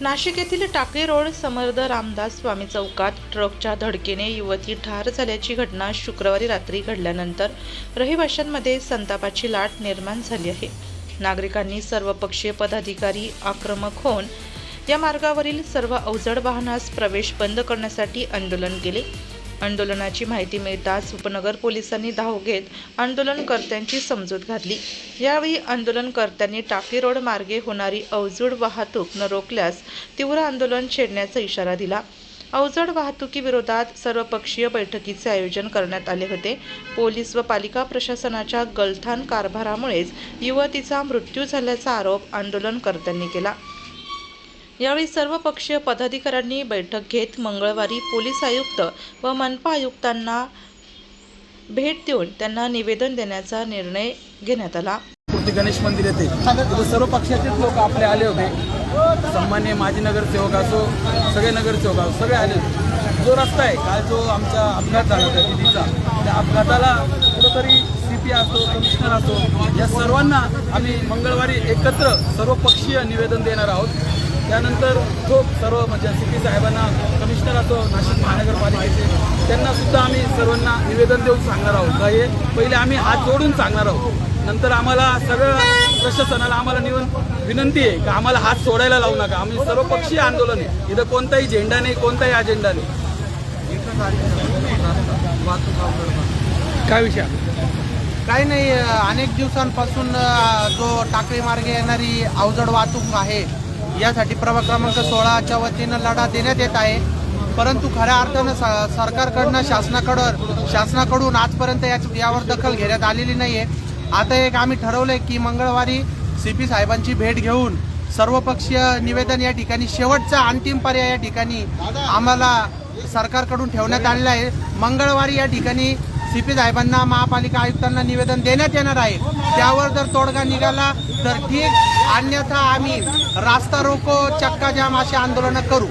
नाशिक येथील टाकळी रोड समर्थ रामदास स्वामी चौकात ट्रकच्या धडकेने युवती ठार झाल्याची घटना शुक्रवारी रात्री घडल्यानंतर रहिवाशांमध्ये संतापाची लाट निर्माण झाली आहे. नागरिकांनी सर्वपक्षीय पदाधिकारी आक्रमक होऊन या मार्गावरील सर्व अवजड वाहनास प्रवेश बंद करण्यासाठी आंदोलन केले. आंदोलनाची माहिती मिळताच उपनगर पोलिसांनी धाव घेत आंदोलनकर्त्यांची समजूत घातली. यावेळी आंदोलनकर्त्यांनी टाकळी रोड मार्गे होणारी अवजड वाहतूक न रोखल्यास तीव्र आंदोलन छेडण्याचा इशारा दिला. अवजड वाहतुकीविरोधात सर्वपक्षीय बैठकीचे आयोजन करण्यात आले होते. पोलीस व पालिका प्रशासनाच्या गलथान कारभारामुळेच युवतीचा मृत्यू झाल्याचा आरोप आंदोलनकर्त्यांनी केला. यावेळी सर्व पक्षीय पदाधिकाऱ्यांनी बैठक घेत मंगळवारी पोलीस आयुक्त व मनपा आयुक्तांना भेट देऊन त्यांना निवेदन देण्याचा निर्णय घेण्यात आला. मूर्ती गणेश मंदिर येते सर्व पक्षाचेच लोक आपले आले होते. सन्मान्य माजी नगरसेवक असो सगळे नगरसेवक असो सगळे आले होते. जो रस्ता आहे काल जो आमचा अपघात झाला होता दिदीचा त्या अपघाताला कुठंतरी सी पी असो कमिशनर असो या सर्वांना आम्ही मंगळवारी एकत्र सर्व पक्षीय निवेदन देणार आहोत. त्यानंतर जो सर्व म्हणजे सी पी साहेबांना कमिशनर असो नाशिक महानगरपालिकेचे त्यांना सुद्धा आम्ही सर्वांना निवेदन देऊन सांगणार आहोत. का हे पहिले आम्ही हात जोडून सांगणार आहोत. नंतर आम्हाला सगळं प्रशासनाला आम्हाला निवन विनंती आहे का आम्हाला हात सोडायला लावू नका. आम्ही सर्वपक्षीय आंदोलन आहे. इथं कोणताही झेंडा नाही कोणताही अजेंडा नाही. काय विषय? काही नाही अनेक दिवसांपासून जो टाकळी मार्गे येणारी अवजड वाहतूक आहे यासाठी प्रभाग क्रमांक सोळाच्या वतीनं लढा देण्यात येत आहे. परंतु खऱ्या अर्थानं स- सरकारकडनं शासनाकडं शासनाकडून आजपर्यंत या यावर दखल घेण्यात आलेली नाही आहे आता एक आम्ही ठरवलं आहे की मंगळवारी सी पी साहेबांची भेट घेऊन सर्वपक्षीय निवेदन या ठिकाणी शेवटचा अंतिम पर्याय या ठिकाणी आम्हाला सरकारकडून ठेवण्यात आलेला आहे. मंगळवारी या ठिकाणी सी पी साहेबांना महापालिका आयुक्तांना निवेदन देण्यात येणार आहे. त्यावर जर तोडगा निघाला तर ठीक. अन्यथा आम्ही रास्ता रोको चक्का जाम अशी आंदोलनं करू.